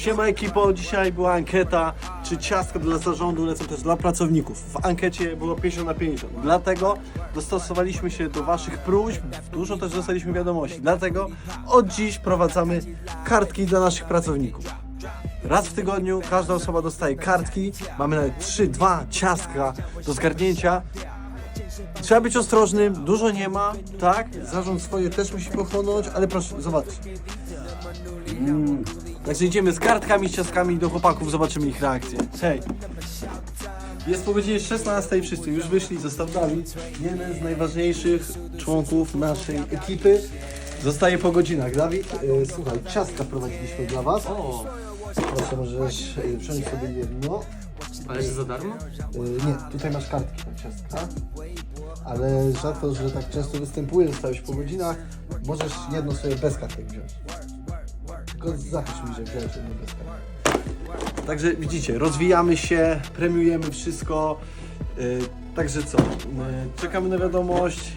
Siema ekipo, dzisiaj była ankieta, czy ciastka dla zarządu lecą też dla pracowników. W ankiecie było 50 na 50, dlatego dostosowaliśmy się do Waszych próśb, dużo też dostaliśmy wiadomości, dlatego od dziś prowadzamy kartki dla naszych pracowników. Raz w tygodniu każda osoba dostaje kartki, mamy nawet 3-2 ciastka do zgarnięcia. Trzeba być ostrożnym, dużo nie ma, tak? Zarząd swoje też musi pochłonąć, ale proszę, zobaczcie. Mm. Także idziemy z kartkami, z ciastkami do chłopaków, zobaczymy ich reakcję. Hej! Jest po godzinie 16 i wszyscy już wyszli, został Dawid, jeden z najważniejszych członków naszej ekipy. Zostaje po godzinach. Dawid, y, słuchaj, ciastka prowadziliśmy dla Was. O, Proszę, możesz y, wziąć sobie jedno. Ale że za darmo? Y, nie, tutaj masz kartki na ciastka. Ale za to, że tak często występuje, zostałeś po godzinach, możesz jedno sobie bez kartek wziąć. Tylko zapisz mi, że wziąłeś jedno bez kartek. Także widzicie, rozwijamy się, premiujemy wszystko. Y, także co? Y, czekamy na wiadomość.